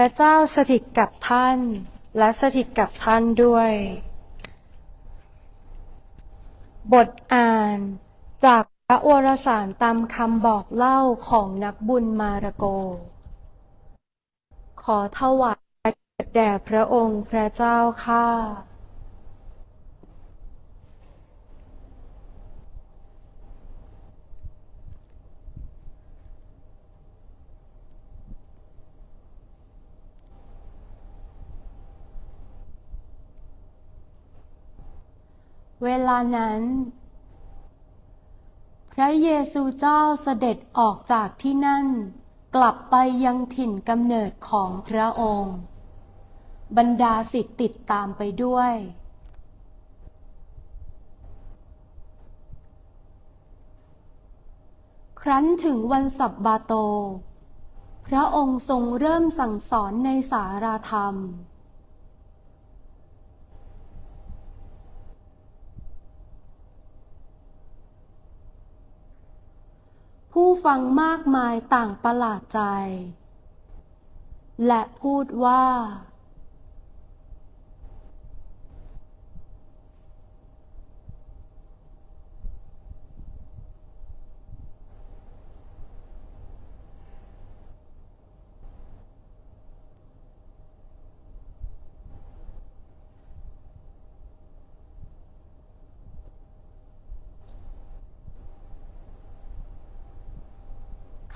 ระเจ้าสถิตกับท่าน และสถิตกับท่านด้วย บทอ่านจากพระวรสารตามคำบอกเล่าของนักบุญมาระโก ขอถวายแด่พระองค์พระเจ้าข้า เวลานั้น พระเยซูเจ้าเสด็จออกจากที่นั่น กลับไปยังถิ่นกำเนิดของพระองค์ บรรดาสิทธิ์ติดตามไปด้วย ครั้นถึงวันสับบาโต พระองค์ทรงเริ่มสั่งสอนในสาราธรรม ผู้ฟังมากมายต่างประหลาดใจ และพูดว่า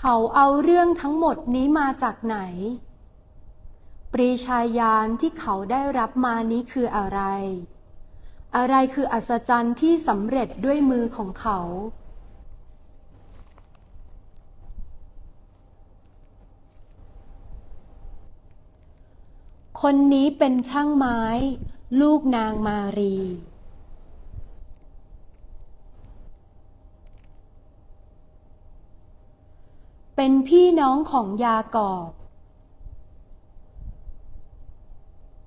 เขาเอาเรื่องทั้งหมดนี้มาจากไหน ปรีชาญาณที่เขาได้รับมานี้คืออะไร อะไรคืออัศจรรย์ที่สำเร็จด้วยมือของเขาคนนี้เป็นช่างไม้ ลูกนางมารี เป็นพี่น้องของยากอบ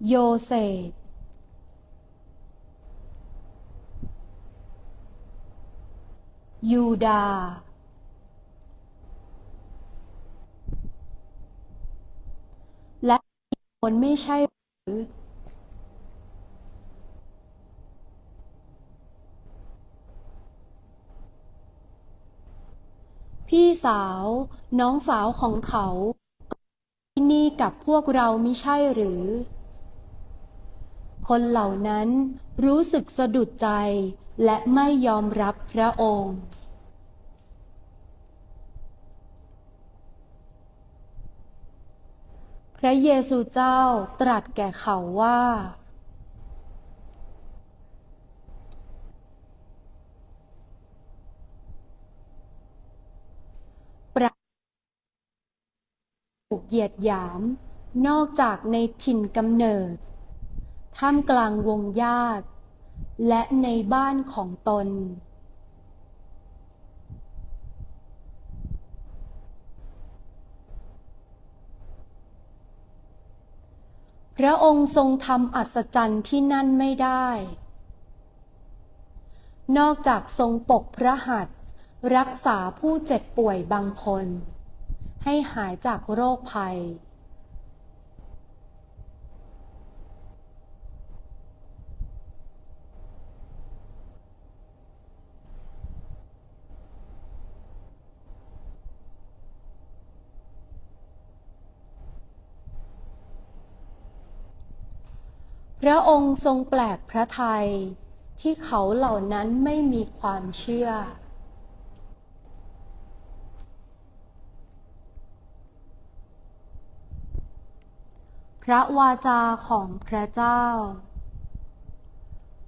โยเซฟยูดา และคนไม่ใช่หรือ พี่สาว น้องสาวของเขาที่นี่กับพวกเรามิใช่หรือ คนเหล่านั้นรู้สึกสะดุดใจและไม่ยอมรับพระองค์พระเยซูเจ้าตรัสแก่เขาว่า ประถู กเหยียดหยาม นอกจากในถิ่นกำเนิด ท่ามกลางวงญาติ และในบ้านของตน พระองค์ทรงทำอัศจรรย์ที่นั่นไม่ได้ นอกจากทรงปกพระหัตถ์รักษาผู้เจ็บป่วยบางคน ให้หายจากโรคภัย พระองค์ทรงแปลกพระทัยที่เขาเหล่านั้นไม่มีความเชื่อ พระวาจาของพระเจ้า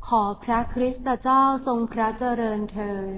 ขอพระคริสตเจ้าทรงพระเจริญเทิน